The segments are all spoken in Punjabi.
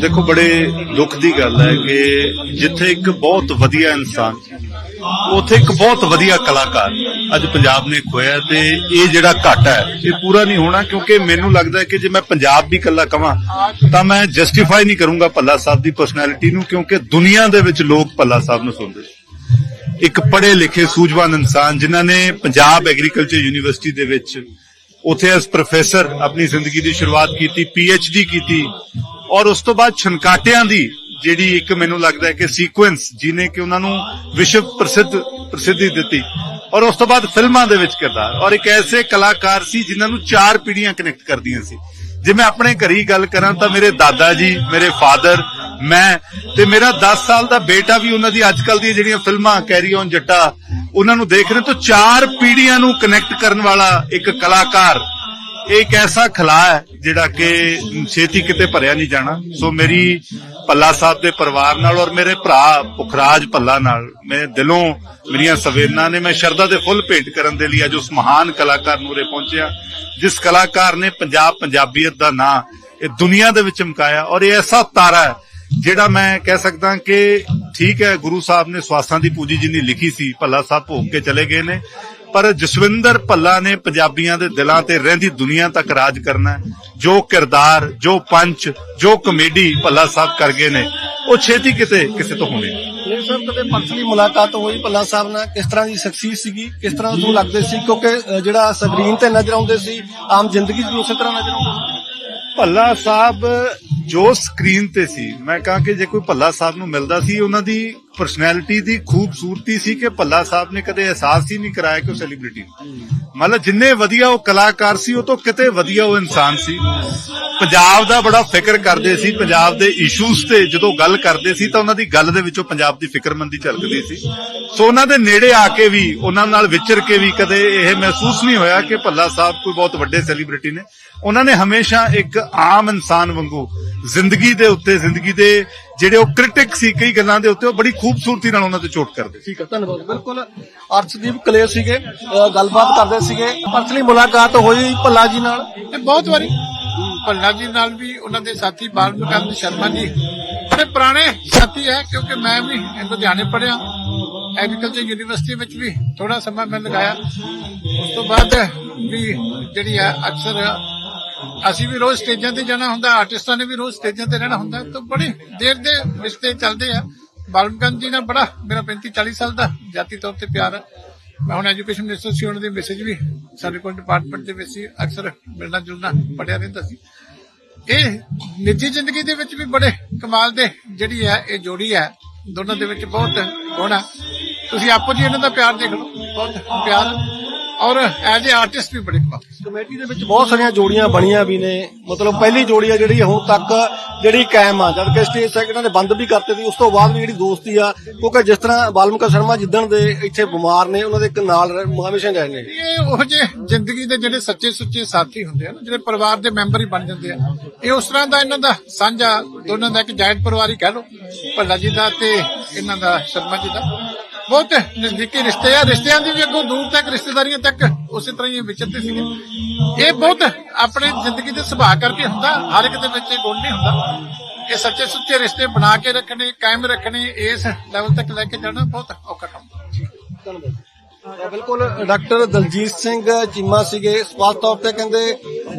ਦੇਖੋ ਬੜੇ ਦੁੱਖ ਦੀ ਗੱਲ ਹੈ ਕਿ ਜਿੱਥੇ ਇੱਕ ਬਹੁਤ ਵਧੀਆ ਇਨਸਾਨ ਉੱਥੇ ਇੱਕ ਬਹੁਤ ਵਧੀਆ ਕਲਾਕਾਰ ਅੱਜ ਪੰਜਾਬ ਨੇ ਖੋਇਆ ਤੇ ਇਹ ਜਿਹੜਾ ਘਾਟਾ ਹੈ ਇਹ ਪੂਰਾ ਨਹੀਂ ਹੋਣਾ ਕਿਉਂਕਿ ਮੈਨੂੰ ਲੱਗਦਾ ਹੈ ਕਿ ਜੇ ਮੈਂ ਪੰਜਾਬ ਦੀ ਕੱਲਾ ਕਵਾਂ ਤਾਂ ਮੈਂ ਜਸਟੀਫਾਈ ਨਹੀਂ ਕਰੂੰਗਾ ਭੱਲਾ ਸਾਹਿਬ ਦੀ ਪਰਸਨੈਲਿਟੀ ਨੂੰ ਕਿਉਂਕਿ ਦੁਨੀਆ ਦੇ ਵਿੱਚ ਲੋਕ ਭੱਲਾ ਸਾਹਿਬ ਨੂੰ ਸੁਣਦੇ ਇੱਕ ਪੜ੍ਹੇ ਲਿਖੇ ਸੂਝਵਾਨ ਇਨਸਾਨ ਜਿਨ੍ਹਾਂ ਨੇ ਪੰਜਾਬ ਐਗਰੀਕਲਚਰ ਯੂਨੀਵਰਸਿਟੀ ਦੇ ਵਿੱਚ ਉੱਥੇ ਐਸ ਪ੍ਰੋਫੈਸਰ ਆਪਣੀ ਜ਼ਿੰਦਗੀ ਦੀ ਸ਼ੁਰੂਆਤ ਕੀਤੀ ਡੀ ਕੀਤੀ ਔਰ ਉਸ ਤੋਂ ਬਾਅਦ ਛਨਕਾਟਿਆਂ ਦੀ ਜਿਹੜੀ ਇੱਕ ਮੈਨੂੰ ਲੱਗਦਾ ਹੈ ਕਿ ਸੀਕੁਐਂਸ ਜਿਹਨੇ ਕਿ ਉਹਨਾਂ ਨੂੰ ਵਿਸ਼ਵ ਪ੍ਰਸਿੱਧ, ਪ੍ਰਸਿੱਧੀ ਦਿੱਤੀ ਔਰ ਉਸ ਤੋਂ ਬਾਅਦ ਫਿਲਮਾਂ ਦੇ ਵਿੱਚ ਕਿਰਦਾਰ ਔਰ ਇੱਕ ਐਸੇ ਕਲਾਕਾਰ ਸੀ ਜਿਨ੍ਹਾਂ ਨੂੰ ਚਾਰ ਪੀੜ੍ਹੀਆਂ ਕਨੈਕਟ ਕਰਦੀਆਂ ਸੀ। ਜੇ ਮੈਂ ਆਪਣੇ ਘਰੀ ਗੱਲ ਕਰਾਂ ਤਾਂ ਮੇਰੇ ਦਾਦਾ ਜੀ, ਮੇਰੇ ਫਾਦਰ ਮੈਂ ਤੇ ਮੇਰਾ 10 ਸਾਲ ਦਾ ਬੇਟਾ ਵੀ ਉਹਨਾਂ ਦੀ ਅੱਜਕੱਲ ਦੀਆਂ ਜਿਹੜੀਆਂ ਫਿਲਮਾਂ ਕੈਰੀ ਔਨ ਜੱਟਾ ਉਹਨਾਂ ਨੂੰ ਦੇਖ ਰਹੇ ਤਾਂ ਚਾਰ ਪੀੜ੍ਹੀਆਂ ਨੂੰ ਕਨੈਕਟ ਕਰਨ ਵਾਲਾ ਇੱਕ ਕਲਾਕਾਰ। ਇਹ ਇੱਕ ਐਸਾ ਖਲਾ ਹੈ ਜਿਹੜਾ ਕਿ ਛੇਤੀ ਕਿਤੇ ਭਰਿਆ ਨਹੀਂ ਜਾਣਾ। ਸੋ ਮੇਰੀ ਪੱਲਾ ਸਾਹਿਬ ਦੇ ਪਰਿਵਾਰ ਨਾਲ ਔਰ ਮੇਰੇ ਭਰਾ ਪੁਖਰਾਜ ਪੱਲਾ ਨਾਲ ਮੈਂ ਦਿਲੋਂ ਮੇਰੀਆਂ ਸਵੇਦਨਾ ਨੇ ਮੈਂ ਸ਼ਰਧਾ ਦੇ ਫੁੱਲ ਭੇਟ ਕਰਨ ਦੇ ਲਈ ਅੱਜ ਉਸ ਮਹਾਨ ਕਲਾਕਾਰ ਨੂੰ ਉਰੇ ਪਹੁੰਚਿਆ, ਜਿਸ ਕਲਾਕਾਰ ਨੇ ਪੰਜਾਬ ਪੰਜਾਬੀਅਤ ਦਾ ਨਾਂ ਇਹ ਦੁਨੀਆ ਦੇ ਵਿੱਚ ਚਮਕਾਇਆ ਔਰ ਇਹ ਐਸਾ ਤਾਰਾ ਹੈ ਜਿਹੜਾ ਮੈਂ ਕਹਿ ਸਕਦਾ ਕਿ ਠੀਕ ਹੈ ਗੁਰੂ ਸਾਹਿਬ ਨੇ ਸਵਾਸਾਂ ਦੀ ਪੂਜੀ ਜਿੰਨੀ ਲਿਖੀ ਸੀ ਭੱਲਾ ਸਾਹਿਬ ਭੋਗ ਕੇ ਚਲੇ ਗਏ ਨੇ। ਪਰ ਜਸਵਿੰਦਰ ਭੱਲਾ ਨੇ ਪੰਜਾਬੀਆਂ ਦੇ ਦਿਲਾਂ ਤੇ ਰਹਿੰਦੀ ਦੁਨੀਆ ਤੱਕ ਰਾਜ ਕਰਨਾ। ਜੋ ਕਿਰਦਾਰ ਜੋ ਪੰਚ ਜੋ ਕਮੇਡੀ ਭੱਲਾ ਸਾਹਿਬ ਕਰ ਗਏ ਨੇ ਉਹ ਛੇਤੀ ਕਿਤੇ ਕਿਸੇ ਤੋਂ ਹੋਣੇ ਨਹੀਂ। ਕਲੇਰ ਸਾਹਿਬ ਕਦੇ ਪਰਸਨਲੀ ਮੁਲਾਕਾਤ ਹੋਈ ਪੱਲਾ ਸਾਹਿਬ ਨਾਲ? ਕਿਸ ਤਰ੍ਹਾਂ ਦੀ ਸ਼ਖਸੀਅਤ ਸੀਗੀ? ਕਿਸ ਤਰ੍ਹਾਂ ਤੁਹਾਨੂੰ ਲੱਗਦੇ ਸੀ? ਕਿਉਂਕਿ ਜਿਹੜਾ ਸਕਰੀਨ ਤੇ ਨਜ਼ਰ ਆਉਂਦੇ ਸੀ ਆਮ ਜ਼ਿੰਦਗੀ 'ਚ ਉਸੇ ਤਰ੍ਹਾਂ ਨਜ਼ਰ ਆਉਂਦੇ ਸੀ। ਭੱਲਾ ਸਾਹਿਬ ਜੋ ਸਕਰੀਨ ਤੇ ਸੀ, ਮੈਂ ਕਹਾਂ ਕਿ ਜੇ ਕੋਈ ਭੱਲਾ ਸਾਹਿਬ ਨੂੰ ਮਿਲਦਾ ਸੀ, ਉਹਨਾਂ ਦੀ ਪਰਸਨੈਲਿਟੀ ਦੀ ਖੂਬਸੂਰਤੀ ਸੀ ਕਿ ਭੱਲਾ ਸਾਹਿਬ ਨੇ ਕਦੇ ਅਹਿਸਾਸ ਹੀ ਨਹੀਂ ਕਰਾਇਆ ਕਿ ਉਹ ਸੈਲੀਬ੍ਰਿਟੀ ਮਤਲਬ ਜਿੰਨੇ ਵਧੀਆ ਉਹ ਕਲਾਕਾਰ ਸੀ, ਉਹ ਤੋਂ ਕਿਤੇ ਵਧੀਆ ਉਹ ਇਨਸਾਨ ਸੀ। ਪੰਜਾਬ ਦਾ ਬੜਾ ਫਿਕਰ ਕਰਦੇ ਸੀ, ਪੰਜਾਬ ਦੇ ਇਸ਼ੂਜ਼ ਤੇ ਜਦੋਂ ਗੱਲ ਕਰਦੇ ਸੀ ਤਾਂ ਉਹਨਾਂ ਦੀ ਗੱਲ ਦੇ ਵਿੱਚੋਂ ਪੰਜਾਬ ਦੀ ਫਿਕਰਮੰਦੀ ਝਲਕਦੀ ਸੀ। ਸੋ ਉਹਨਾਂ ਦੇ ਨੇੜੇ ਆ ਕੇ ਵੀ, ਉਹਨਾਂ ਨਾਲ ਵਿਚਰ ਕੇ ਵੀ ਕਦੇ ਇਹ ਮਹਿਸੂਸ ਨਹੀਂ ਹੋਇਆ ਕਿ ਭੱਲਾ ਸਾਹਿਬ ਕੋਈ ਬਹੁਤ ਵੱਡੇ ਸੈਲੀਬ੍ਰਿਟੀ ਨੇ। ਉਹਨਾਂ ਨੇ ਹਮੇਸ਼ਾ ਇੱਕ ਆਮ ਇਨਸਾਨ ਵਾਂਗੂ ਜ਼ਿੰਦਗੀ ਦੇ ਉੱਤੇ, ਜ਼ਿੰਦਗੀ ਦੇ ਜਿਹੜੇ ਉਹ ਕ੍ਰਿਟਿਕ ਸੀ ਕਈ ਗੱਲਾਂ ਦੇ ਉੱਤੇ ਉਹ ਬੜੀ ਖੂਬਸੂਰਤੀ ਨਾਲ ਉਹਨਾਂ ਤੇ ਚੋਟ ਕਰਦੇ ਠੀਕ ਹੈ ਧੰਨਵਾਦ। ਬਿਲਕੁਲ ਅਰਸ਼ਦੀਪ ਕਲੇਰ ਸੀਗੇ ਗੱਲਬਾਤ ਕਰਦੇ ਸੀਗੇ। ਪਰਸਨਲੀ ਮੁਲਾਕਾਤ ਹੋਈ ਭੱਲਾ ਜੀ ਨਾਲ। ਇਹ ਬਹੁਤ ਵਾਰੀ। ਭੱਲਾ ਜੀ ਨਾਲ ਵੀ ਉਹਨਾਂ ਦੇ ਸਾਥੀ ਬਾਲਮਕਾਂਤ ਸ਼ਰਮਾ ਜੀ। ਬੜੇ ਪੁਰਾਣੇ ਸਾਥੀ ਹੈ ਕਿਉਂਕਿ ਮੈਂ ਵੀ ਲੁਧਿਆਣੇ ਪੜਿਆ ਐਗਰੀਕਲਚਰ ਯੂਨੀਵਰਸਿਟੀ ਵਿੱਚ ਵੀ ਥੋੜਾ ਸਮਾਂ ਮੈਂ ਲਗਾਇਆ। ਉਸ ਤੋਂ ਬਾਅਦ ਵੀ ਜਿਹੜੀ ਹੈ ਅਕਸਰ ਅਸੀਂ ਵੀ ਰੋਜ਼ ਸਟੇਜਾਂ ਤੇ ਜਾਣਾ ਹੁੰਦਾ, ਆਰਟਿਸਟਾਂ ਨੇ ਵੀ ਰੋਜ਼ ਸਟੇਜਾਂ ਤੇ ਰਹਿਣਾ ਹੁੰਦਾ, ਤਾਂ ਬੜੀ ਦੇਰ ਦੇ ਰਿਸ਼ਤੇ ਚੱਲਦੇ ਆ। ਬਾਲਮਕਾਂਤ ਜੀ ਨਾਲ ਬੜਾ ਮੇਰਾ 35 40 ਸਾਲ ਦਾ ਜਾਤੀ ਤੌਰ ਤੇ ਪਿਆਰ ਹੈ ਮੈਂ ਹੁਣ ਐਜੂਕੇਸ਼ਨ ਮਿਨਿਸਟਰ ਸੀ, ਉਹਨਾਂ ਦੇ ਮੈਸੇਜ ਵੀ ਸਾਡੇ ਕੋਲ ਡਿਪਾਰਟਮੈਂਟ ਦੇ ਵਿੱਚ ਸੀ, ਅਕਸਰ ਮਿਲਣਾ ਜੁਲਣਾ ਪੜਿਆ ਰਹਿੰਦਾ ਸੀ। ਇਹ ਨਿੱਜੀ ਜ਼ਿੰਦਗੀ ਦੇ ਵਿੱਚ ਵੀ ਬੜੇ ਕਮਾਲ ਦੇ ਜਿਹੜੀ ਹੈ, ਇਹ ਜੋੜੀ ਹੈ, ਦੋਨਾਂ ਦੇ ਵਿੱਚ ਬਹੁਤ ਗੁਣ ਹੈ ਤੁਸੀਂ ਆਪੋ ਜੀ ਇਹਨਾਂ ਦਾ ਪਿਆਰ ਦੇਖ ਲਓ, ਬਹੁਤ ਪਿਆਰ। ਔਰ ਐਜ਼ ਅ ਆਰਟਿਸਟ ਵੀ ਬੜੇ ਕਮਾਲ। ਕਮੇਟੀ ਦੇ ਵਿੱਚ ਬਹੁਤ ਸਾਰੀਆਂ ਜੋੜੀਆਂ ਬਣੀਆਂ ਵੀ ਨੇ। ਮਤਲਬ ਪਹਿਲੀ ਜੋੜੀ ਆ ਜਿਹੜੀ ਹੁਣ ਤੱਕ ਜਿਹੜੀ ਕਾਇਮ ਆ। ਜਦ ਕਿ ਸਟੇਜ ਸੈਕਿੰਡਾਂ ਨੇ ਬੰਦ ਵੀ ਕਰਤੇ ਸੀ, ਉਸ ਤੋਂ ਬਾਅਦ ਵੀ ਜਿਹੜੀ ਦੋਸਤੀ ਆ, ਕਿਉਂਕਿ ਜਿਸ ਤਰ੍ਹਾਂ ਬਾਲਮਿਕਾ ਸ਼ਰਮਾ ਜਿੱਦਣ ਦੇ ਇੱਥੇ ਬਿਮਾਰ ਨੇ, ਉਹਨਾਂ ਦੇ ਇੱਕ ਨਾਲ ਰਹਿ- ਹਮੇਸ਼ਾ ਰਹੇ ਨੇ। ਇਹ ਉਹ ਜੇ ਜ਼ਿੰਦਗੀ ਦੇ ਜਿਹੜੇ ਸੱਚੇ ਸੁੱਚੇ ਸਾਥੀ ਹੁੰਦੇ ਆ ਨਾ, ਜਿਹੜੇ ਪਰਿਵਾਰ ਦੇ ਮੈਂਬਰ ਹੀ ਬਣ ਜਾਂਦੇ ਆ, ਇਹ ਉਸ ਤਰ੍ਹਾਂ ਦਾ ਇਹਨਾਂ ਦਾ ਸਾਂਝਾ, ਦੋਨਾਂ ਦਾ ਇੱਕ ਜਾਇੰਟ ਪਰਿਵਾਰ ਹੀ ਕਹਿ ਲਓ, ਭੱਲਾ ਜੀ ਦਾ ਤੇ ਇਹਨਾਂ ਦਾ ਸ਼ਰਮਾ ਜੀ ਦਾ। ਬਹੁਤ ਨਜ਼ਦੀਕੀ ਰਿਸ਼ਤੇ ਆ, ਰਿਸ਼ਤਿਆਂ ਦੀ ਵੀ ਅੱਗੋਂ ਦੂਰ ਤੱਕ, ਰਿਸ਼ਤੇਦਾਰੀਆਂ ਤੱਕ ਉਸੇ ਤਰ੍ਹਾਂ ਹੀ ਇਹ ਵਿਚਰਦੇ ਸੀਗੇ। ਇਹ ਬਹੁਤ ਆਪਣੇ ਜ਼ਿੰਦਗੀ ਦੇ ਸੁਭਾਅ ਕਰਕੇ ਹੁੰਦਾ, ਹਰ ਇੱਕ ਦੇ ਵਿੱਚ ਇਹ ਗੁਣ ਨਹੀਂ ਹੁੰਦਾ। ਇਹ ਸੱਚੇ ਸੁੱਚੇ ਰਿਸ਼ਤੇ ਬਣਾ ਕੇ ਰੱਖਣੇ, ਕਾਇਮ ਰੱਖਣੇ, ਇਸ ਲੈਵਲ ਤੱਕ ਲੈ ਕੇ ਜਾਣਾ ਬਹੁਤ ਔਖਾ ਕੰਮ। ਧੰਨਵਾਦ ਬਿਲਕੁਲ, ਡਾਕਟਰ ਦਲਜੀਤ ਸਿੰਘ ਚੀਮਾ ਸੀਗੇ। ਸਪਸ਼ਟ ਤੌਰ ਤੇ ਕਹਿੰਦੇ,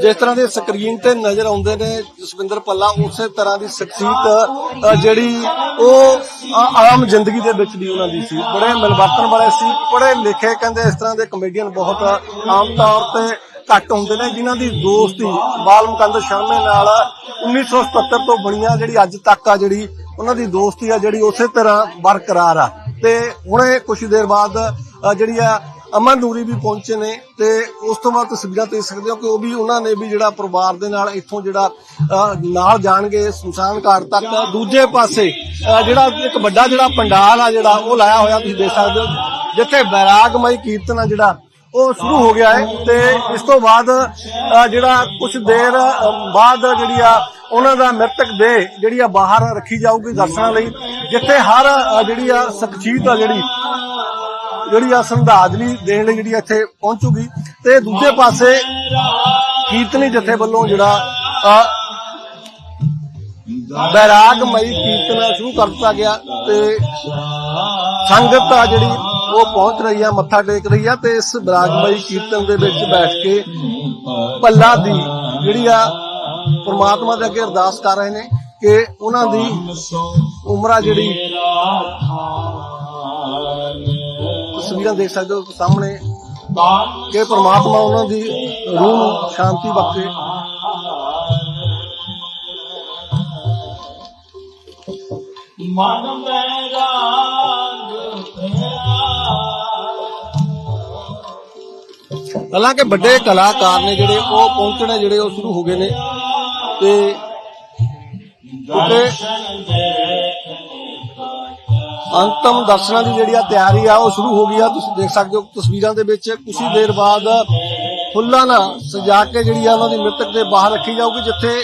ਜਿਸ ਤਰ੍ਹਾਂ ਦੇ ਸਕਰੀਨ ਤੇ ਨਜ਼ਰ ਆਉਂਦੇ ਨੇ ਜਸਵਿੰਦਰ ਪੱਲਾ ਉਸੇ ਤਰ੍ਹਾਂ ਦੀ ਸ਼ਖਸੀਅਤ ਜਿਹੜੀ ਉਹ ਆਮ ਜ਼ਿੰਦਗੀ ਦੇ ਵਿੱਚ ਵੀ ਉਹਨਾਂ ਦੀ ਸੀ। ਬੜੇ ਮਿਲਵਰਤਨ ਵਾਲੇ ਸੀ, ਪੜ੍ਹੇ ਲਿਖੇ, ਕਹਿੰਦੇ ਇਸ ਤਰ੍ਹਾਂ ਦੇ ਕਮੇਡੀਅਨ ਬਹੁਤ ਆਮ ਤੌਰ ਤੇ ਘੱਟ ਹੁੰਦੇ ਨੇ, ਜਿਨ੍ਹਾਂ ਦੀ ਦੋਸਤੀ ਬਾਲਮਕੰਦ ਸ਼ਰਮੇ ਨਾਲ 1977 ਤੋਂ ਬਣੀਆਂ, ਜਿਹੜੀ ਅੱਜ ਤੱਕ ਆ ਜਿਹੜੀ ਉਹਨਾਂ ਦੀ ਦੋਸਤੀ ਆ, ਜਿਹੜੀ ਉਸੇ ਤਰ੍ਹਾਂ ਬਰਕਰਾਰ ਆ। ਤੇ ਹੁਣੇ ਕੁਝ ਦੇਰ ਬਾਅਦ ਜਿਹੜੀ ਆ ਅਮਨ ਨੂਰੀ ਵੀ ਪਹੁੰਚੇ ਨੇ ਤੇ ਉਸ ਤੋਂ ਬਾਅਦ ਤਸਵੀਰਾਂ ਦੇਖ ਸਕਦੇ ਹੋ ਕਿ ਉਹ ਵੀ ਉਹਨਾਂ ਨੇ ਵੀ ਜਿਹੜਾ ਪਰਿਵਾਰ ਦੇ ਨਾਲ ਇੱਥੋਂ ਜਿਹੜਾ ਨਾਲ ਜਾਣਗੇ ਸ਼ਮਸ਼ਾਨ ਘਾਟ ਤੱਕ। ਦੂਜੇ ਪਾਸੇ ਜਿਹੜਾ ਇੱਕ ਵੱਡਾ ਜਿਹੜਾ ਪੰਡਾਲ ਆ ਜਿਹੜਾ ਉਹ ਲਾਇਆ ਹੋਇਆ ਤੁਸੀਂ ਦੇਖ ਸਕਦੇ ਹੋ, ਜਿੱਥੇ ਬੈਰਾਗਮਈ ਕੀਰਤਨ ਆ ਜਿਹੜਾ, ਉਹ ਸ਼ੁਰੂ ਹੋ ਗਿਆ ਹੈ ਤੇ ਇਸ ਤੋਂ ਬਾਅਦ ਜਿਹੜਾ ਕੁਝ ਦੇਰ ਬਾਅਦ ਜਿਹੜੀ ਆ ਉਹਨਾਂ ਦਾ ਮ੍ਰਿਤਕ ਦੇ ਜਿਹੜੀ ਆ ਬਾਹਰ ਰੱਖੀ ਜਾਊਗੀ ਦਰਸ਼ਨਾਂ ਲਈ, ਜਿੱਥੇ ਹਰ ਜਿਹੜੀ ਆ ਸ਼ਖਸੀਅਤ ਆ ਜਿਹੜੀ ਜਿਹੜੀ ਆ ਸੰਧਾਜਲੀ ਦੇਣ ਲਈ ਜਿਹੜੀ ਇੱਥੇ ਪਹੁੰਚੂਗੀ ਤੇ ਦੂਜੇ ਪਾਸੇ ਕੀਰਤਨੀ ਜਥੇ ਵੱਲੋਂ ਜਿਹੜਾ ਬੈਰਾਗਮਈ ਕੀਰਤਨ ਸ਼ੁਰੂ ਕਰ ਦਿੱਤਾ ਗਿਆ ਤੇ ਸੰਗਤ ਆ ਜਿਹੜੀ ਉਹ ਪਹੁੰਚ ਰਹੀ ਆ, ਮੱਥਾ ਟੇਕ ਰਹੀ ਆ ਤੇ ਇਸ ਬੈਰਾਗਮਈ ਕੀਰਤਨ ਦੇ ਵਿੱਚ ਬੈਠ ਕੇ ਪੱਲਾ ਦੀ ਜਿਹੜੀ ਆ ਪ੍ਰਮਾਤਮਾ ਦੇ ਅੱਗੇ ਅਰਦਾਸ ਕਰ ਰਹੇ ਨੇ ਕਿ ਉਹਨਾਂ ਦੀ ਉਮਰਾ ਜਿਹੜੀ ਤਸਵੀਰਾਂ ਦੇਖ ਸਕਦੇ ਹੋ ਸਾਹਮਣੇ ਕਿ ਪ੍ਰਮਾਤਮਾ ਉਹਨਾਂ ਦੀ ਰੂਹ ਨੂੰ ਸ਼ਾਂਤੀ ਬਖਸ਼ੇ। ਮਨ ਮੈਂ ਰਾਗ ਹਾਲਾਂਕਿ ਵੱਡੇ ਕਲਾਕਾਰ ਨੇ ਜਿਹੜੇ ਉਹ ਪਹੁੰਚਣੇ ਜਿਹੜੇ ਉਹ ਸ਼ੁਰੂ ਹੋ ਗਏ ਨੇ ਤੇ ਕਿਉਂਕਿ ਅੰਤਮ ਦਰਸ਼ਨਾਂ ਦੀ ਜਿਹੜੀ ਆ ਤਿਆਰੀ ਆ, ਉਹ ਸ਼ੁਰੂ ਹੋ ਗਈ ਆ। ਤੁਸੀਂ ਦੇਖ ਸਕਦੇ ਹੋ ਤਸਵੀਰਾਂ ਦੇ ਵਿੱਚ ਕੁਝ ਹੀ ਦੇਰ ਬਾਅਦ ਫੁੱਲਾਂ ਨਾਲ ਸਜਾ ਕੇ ਜਿਹੜੀ ਆ ਉਹਨਾਂ ਦੀ ਮ੍ਰਿਤਕ ਦੇ ਬਾਹਰ ਰੱਖੀ ਜਾਊਗੀ, ਜਿੱਥੇ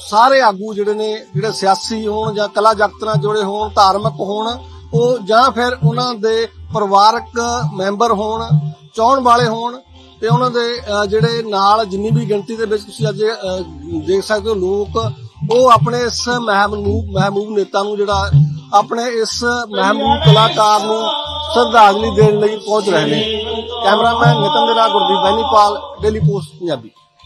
ਸਾਰੇ ਆਗੂ ਜਿਹੜੇ ਨੇ, ਜਿਹੜੇ ਸਿਆਸੀ ਹੋਣ ਜਾਂ ਕਲਾ ਜਗਤ ਨਾਲ ਜੁੜੇ ਹੋਣ, ਧਾਰਮਿਕ ਹੋਣ, ਉਹ ਜਾਂ ਫਿਰ ਉਹਨਾਂ ਦੇ ਪਰਿਵਾਰਕ ਮੈਂਬਰ ਹੋਣ, ਚਾਹਣ ਵਾਲੇ ਹੋਣ ਤੇ ਉਹਨਾਂ ਦੇ ਜਿਹੜੇ ਨਾਲ ਜਿੰਨੀ ਵੀ ਗਿਣਤੀ ਦੇ ਵਿੱਚ ਤੁਸੀਂ ਅੱਜ ਦੇਖ ਸਕਦੇ ਹੋ ਲੋਕ, ਉਹ ਆਪਣੇ ਇਸ ਮਹਿਬੂਬ ਮਹਿਬੂਬ ਨੇਤਾ ਨੂੰ ਜਿਹੜਾ ਆਪਣੇ ਇਸ ਮਹਿਬੂਬ ਕਲਾਕਾਰ ਨੂੰ ਸ਼ਰਧਾਂਜਲੀ ਦੇਣ ਲਈ ਪਹੁੰਚ ਰਹੇ ਨੇ। ਕੈਮਰਾਮੈਨ ਨਿਤਨ ਦੇ ਨਾਲ ਗੁਰਦੀਪ ਬੈਨੀਪਾਲ, ਡੇਲੀ ਪੋਸਟ ਪੰਜਾਬੀ।